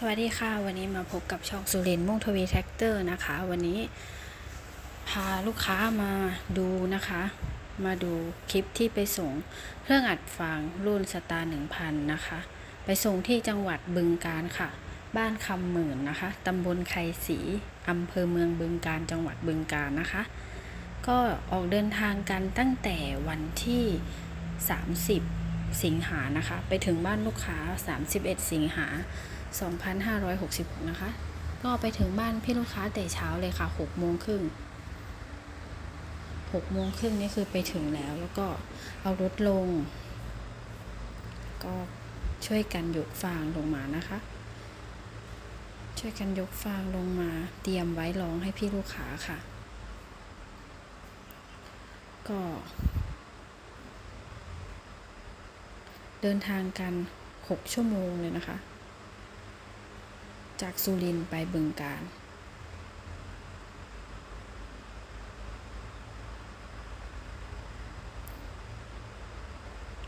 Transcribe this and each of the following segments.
สวัสดีค่ะ วันนี้มาพบกับช่องสุเรนมุ่งทวีแท็กเตอร์นะคะ วันนี้พาลูกค้ามาดูนะคะ มาดูคลิปที่ไปส่งเครื่องอัดฟางรุ่นสตาร์หนึ่งพันนะคะ ไปส่งที่จังหวัดบึงการค่ะ บ้านคำหมื่นนะคะตำบลไคศรีอำเภอเมืองบึงการจังหวัดบึงการนะคะ ก็ออกเดินทางกันตั้งแต่วันที่ 30 สิงหานะคะ ไปถึงบ้านลูกค้า 31 สิงหา 2566 นะคะ ก็ไปถึงบ้านพี่ลูกค้าแต่เช้าเลยค่ะ6โมงครึ่ง6โมงครึ่งนี่คือไปถึงแล้ว แล้วก็เอารถลง ก็ช่วยกันยกฟางลงมานะคะ ช่วยกันยกฟางลงมา เตรียมไว้รองให้พี่ลูกค้าค่ะ ก็ เดินทางกัน 6 ชั่วโมงเลยนะคะ จากสุรินไปบึงการ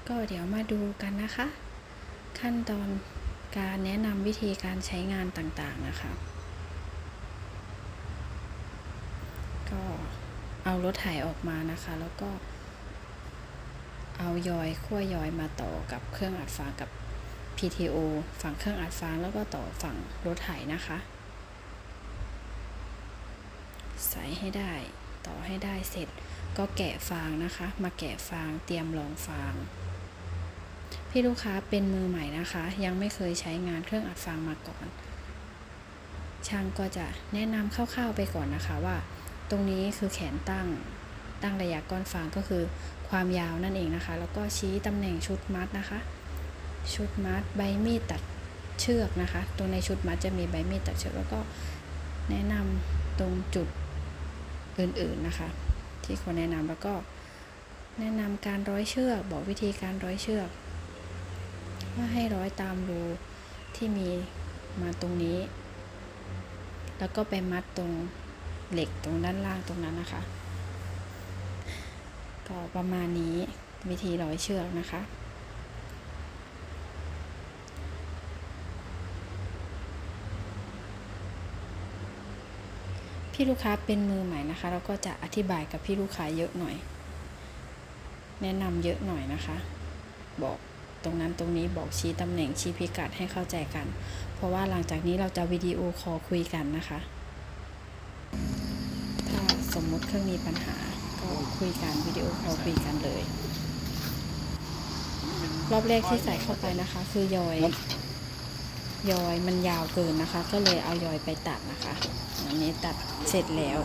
ก็เดี๋ยวมาดูกันนะคะ ขั้นตอนการแนะนำวิธีการใช้งานต่างๆนะคะ ก็เอารถไถออกมานะคะ แล้วก็เอายอยขั้วยอยมาต่อกับเครื่องอัดฟางกับ PTO ฝั่งเครื่องอัดฟางแล้วก็ต่อฝั่งรถไถนะคะ ใส่ให้ได้ ต่อให้ได้เสร็จก็แกะฟางนะคะ มาแกะฟางเตรียมรองฟาง พี่ลูกค้าเป็นมือใหม่นะคะ ยังไม่เคยใช้งานเครื่องอัดฟางมาก่อน ช่างก็จะแนะนำคร่าวๆไปก่อนนะคะว่า ตรงนี้คือแขนตั้งตั้งระยะก้อนฟางก็คือความยาวนั่นเองนะคะ แล้วก็ชี้ตำแหน่งชุดมัดนะคะ ชุดมัดใบมีดตัดเชือกนะคะ ตรงในชุดมัดจะมีใบมีดตัดเชือกแล้วก็แนะนำตรงจุดอื่นๆนะคะ ที่ควรแนะนำแล้วก็แนะนำการร้อยเชือก บอกวิธีการร้อยเชือกว่าให้ร้อยตามรูที่มีมาตรงนี้ แล้วก็ไปมัดตรงเหล็กตรงด้านล่างตรงนั้นนะคะ ก็ประมาณนี้วิธีร้อยเชือกนะคะ พี่ลูกค้าเป็นมือใหม่นะคะ เราก็จะอธิบายกับพี่ลูกค้าเยอะหน่อย แนะนำเยอะหน่อยนะคะ บอกตรงนั้นตรงนี้บอกชี้ตำแหน่งชี้พิกัดให้เข้าใจกัน เพราะว่าหลังจากนี้เราจะวิดีโอคอลคุยกันนะคะ ถ้าสมมุติเครื่องมีปัญหาก็คุยกันวิดีโอคอลคุยกันเลย รอบแรกที่ใส่เข้าไปนะคะ คือยอย ยอยมันยาวเกินนะคะ ก็เลยเอายอยไปตัดนะคะ อันนี้ตัดเสร็จแล้ว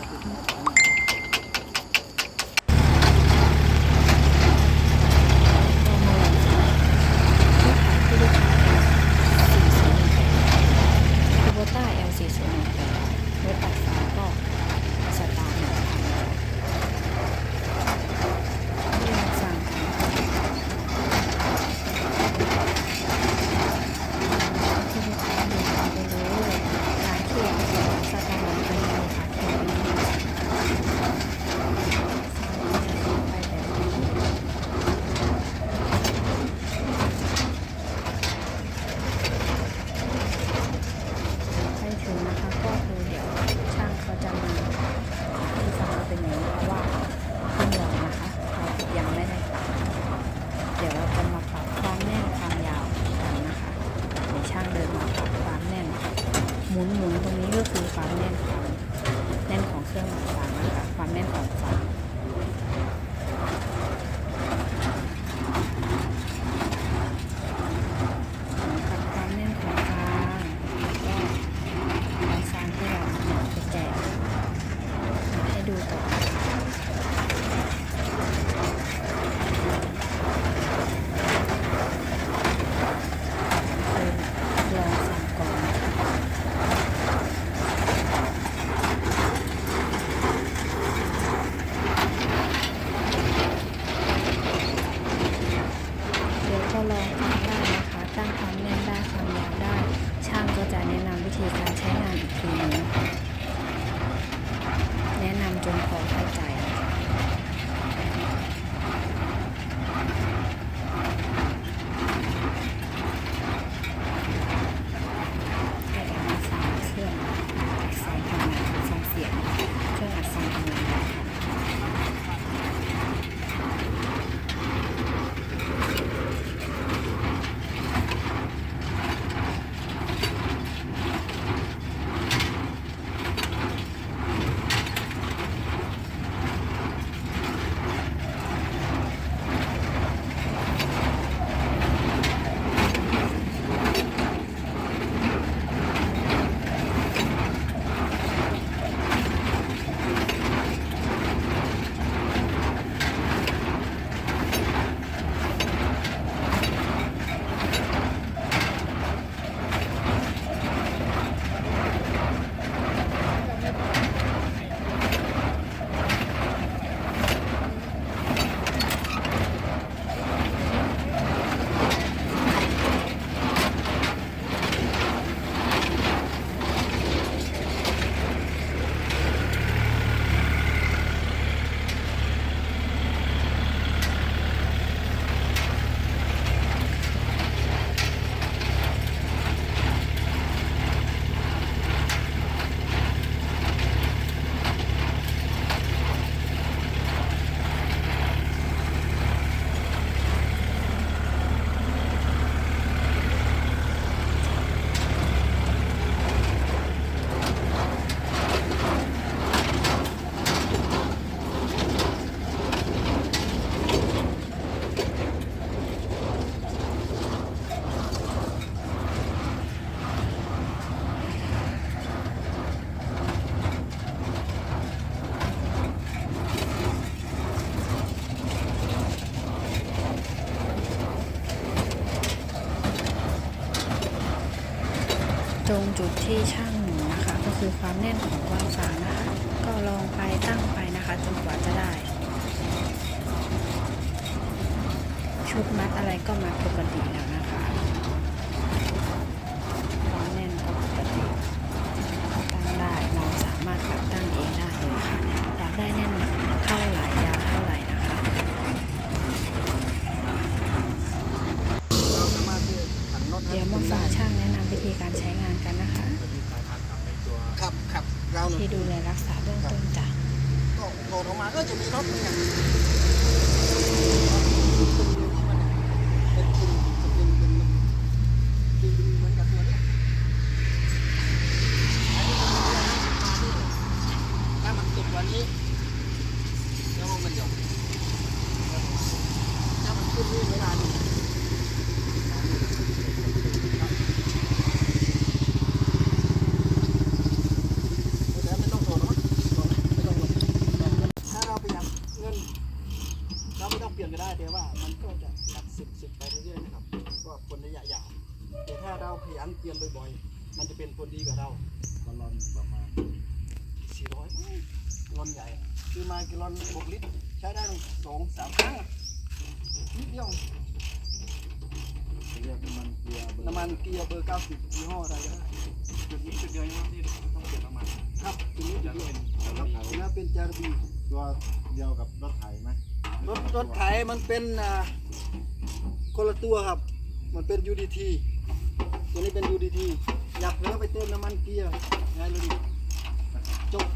ที่ช่างหมุนะคะ ก็คือความแน่นของวางฝานะคะ ก็ลองไปตั้งไปนะคะจนกว่าจะได้ ชุดมัดอะไรก็มัดปกติแล้วนะคะความแน่นก็ปกติตั้งได้เราสามารถปรับตั้งเองได้เลยค่ะอยากได้แน่นเท่าไหร่ยาวเท่าไหร่นะคะเดี๋ยวมาฝากช่างแนะน วิธีการใช้งานกันนะคะครับครับเราเนี่ยที่ดูแลรักษาเบื้องต้นจ้ะก็โหลดออกมาก็จะมีน็อตเนี่ยเป็นกึ่งสปริงเป็นกึ่งเหมือนกับตัวเนี้ยถ้ามันติดวันนี้แล้วมันหยอกถ้ามันขึ้นนี่ไม่ได้นี่แล้วไม่ต้องโทรหรอกไม่ต้องหรอกถ้าเราประหยัดเงิน เราไม่ต้องเปลี่ยนก็ได้แต่ว่ามันก็จะหลักสิบสิบไปเรื่อยๆนะครับก็ผลระยะยาวแต่ถ้าเราขยันเปลี่ยนบ่อยๆ มันจะเป็นผลดีกับเรากลอนประมาณสี่ร้อยลอนใหญ่คือมากิลอนหกลิตร ใช้ได้ตั้งสองสามครั้งอะนิดเดียวเรียกน้ำมันเกียร์เบอร์น้ำมันเกียร์เบอร์90ยี่ห้ออะไรก็ได้จุดนี้จุดเดียวยังที่ต้องเปลี่ยนน้ำมันครับตัวนี้จะเป็นครับตัวนี้เป็นจารบีตัวเดียวกับรถไถไหมรถรถไถมันเป็นอ่าคนละตัวครับ มันเป็น UDT ตัวนี้เป็น UDT อยากเผลอไปเติมน้ำมันเกียร์ไงเลยดิจบ